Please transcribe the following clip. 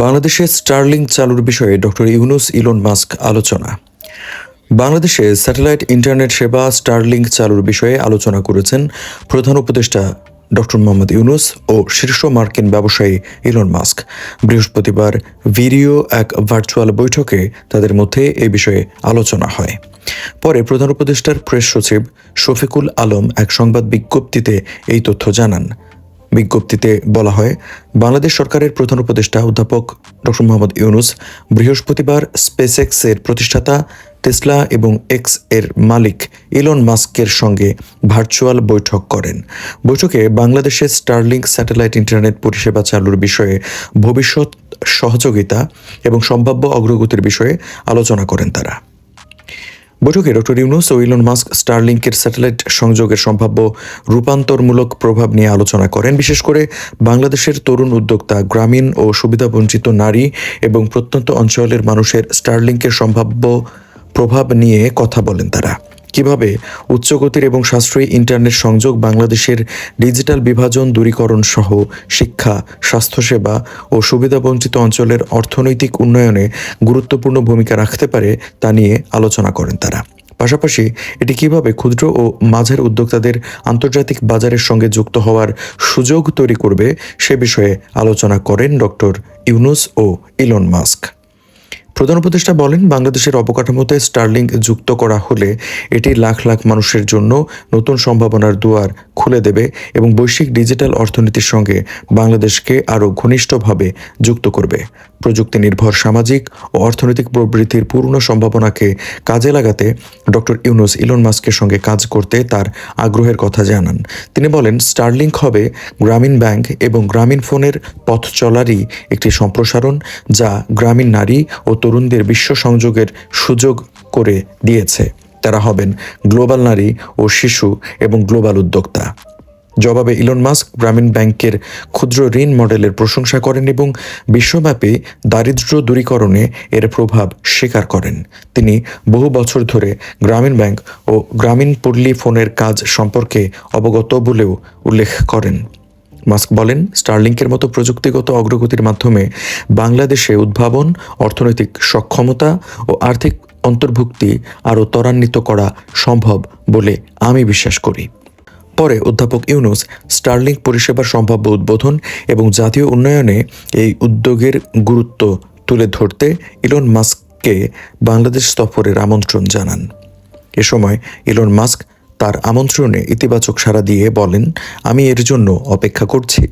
বাংলাদেশে স্টার্লিং চালুর বিষয়ে ডক্টর ইউনুস ইলন মাস্ক আলোচনা। বাংলাদেশে স্যাটেলাইট ইন্টারনেট সেবা স্টারলিং চালুর বিষয়ে আলোচনা করেছেন প্রধান উপদেষ্টা ডক্টর মোহাম্মদ ইউনুস ও শীর্ষ মার্কিন ব্যবসায়ী ইলন মাস্ক। বৃহস্পতিবার ভিডিও এক ভার্চুয়াল বৈঠকে তাদের মধ্যে এ বিষয়ে আলোচনা হয়। পরে প্রধান উপদেষ্টার প্রেস সচিব শফিকুল আলম এক সংবাদ বিজ্ঞপ্তিতে এই তথ্য জানান। বিজ্ঞপ্তিতে বলা হয়, বাংলাদেশ সরকারের প্রধান উপদেষ্টা অধ্যাপক ডক্টর মোহাম্মদ ইউনুস বৃহস্পতিবার স্পেসএক্সের প্রতিষ্ঠাতা টেসলা এবং এক্সের মালিক ইলন মাস্কের সঙ্গে ভার্চুয়াল বৈঠক করেন। বৈঠকে বাংলাদেশের স্টারলিংক স্যাটেলাইট ইন্টারনেট পরিষেবা চালুর বিষয়ে ভবিষ্যৎ সহযোগিতা এবং সম্ভাব্য অগ্রগতির বিষয়ে আলোচনা করেন তারা। বৈঠকে ডক্টর ইউনুস ও ইলন মাস্ক স্টারলিংকের স্যাটেলাইট সংযোগের সম্ভাব্য রূপান্তরমূলক প্রভাব নিয়ে আলোচনা করেন। বিশেষ করে বাংলাদেশের তরুণ উদ্যোক্তা, গ্রামীণ ও সুবিধাবঞ্চিত নারী এবং প্রত্যন্ত অঞ্চলের মানুষের স্টারলিংকের সম্ভাব্য প্রভাব নিয়ে কথা বলেন তারা। কীভাবে উচ্চগতির এবং সাশ্রয়ী ইন্টারনেট সংযোগ বাংলাদেশের ডিজিটাল বিভাজন, দূরীকরণ সহ শিক্ষা, স্বাস্থ্যসেবা ও সুবিধাবঞ্চিত অঞ্চলের অর্থনৈতিক উন্নয়নে গুরুত্বপূর্ণ ভূমিকা রাখতে পারে তা নিয়ে আলোচনা করেন তারা। পাশাপাশি এটি কীভাবে ক্ষুদ্র ও মাঝের উদ্যোক্তাদের আন্তর্জাতিক বাজারের সঙ্গে যুক্ত হওয়ার সুযোগ তৈরি করবে সে বিষয়ে আলোচনা করেন ডক্টর ইউনুস ও ইলন মাস্ক। প্রধান উপদেষ্টা বলেন, বাংলাদেশের অবকাঠামোতে স্টার্লিং যুক্ত করা হলে এটি লাখ লাখ মানুষের জন্য নতুন সম্ভাবনার দুয়ার খুলে দেবে এবং বৈশ্বিক ডিজিটাল অর্থনীতির সঙ্গে বাংলাদেশকে আরও ঘনিষ্ঠভাবে যুক্ত করবে। প্রযুক্তি নির্ভর সামাজিক ও অর্থনৈতিক প্রবৃদ্ধির পূর্ণ সম্ভাবনাকে কাজে লাগাতে ডক্টর ইউনুস ইলন মাস্কের সঙ্গে কাজ করতে তার আগ্রহের কথা জানান। তিনি বলেন, স্টারলিংক হবে গ্রামীণ ব্যাংক এবং গ্রামীণ ফোনের পথ চলারই একটি সম্প্রসারণ যা গ্রামীণ নারী ও তরুণদের বিশ্ব সংযোগের সুযোগ করে দিয়েছে। তারা হবেন গ্লোবাল নারী ও শিশু এবং গ্লোবাল উদ্যোক্তা। জবাবে ইলন মাস্ক গ্রামীণ ব্যাংকের ক্ষুদ্র ঋণ মডেলের প্রশংসা করেন এবং বিশ্বব্যাপী দারিদ্র দূরীকরণে এর প্রভাব স্বীকার করেন। তিনি বহু বছর ধরে গ্রামীণ ব্যাংক ও গ্রামীণ পল্লী ফোনের কাজ সম্পর্কে অবগত বলেও উল্লেখ করেন। মাস্ক বলেন, স্টারলিংকের মতো প্রযুক্তিগত অগ্রগতির মাধ্যমে বাংলাদেশে উদ্ভাবন, অর্থনৈতিক সক্ষমতা ও আর্থিক অন্তর্ভুক্তি আরও ত্বরান্বিত করা সম্ভব বলে আমি বিশ্বাস করি। পরে অধ্যাপক ইউনুস স্টার্লিং পরিষেবার সম্ভাব্য উদ্বোধন এবং জাতীয় উন্নয়নে এই উদ্যোগের গুরুত্ব তুলে ধরতে ইলন মাস্ককে বাংলাদেশ সফরের আমন্ত্রণ জানান। এ সময় ইলন মাস্ক তার আমন্ত্রণে ইতিবাচক সাড়া দিয়ে বলেন, আমি এর জন্য অপেক্ষা করছি।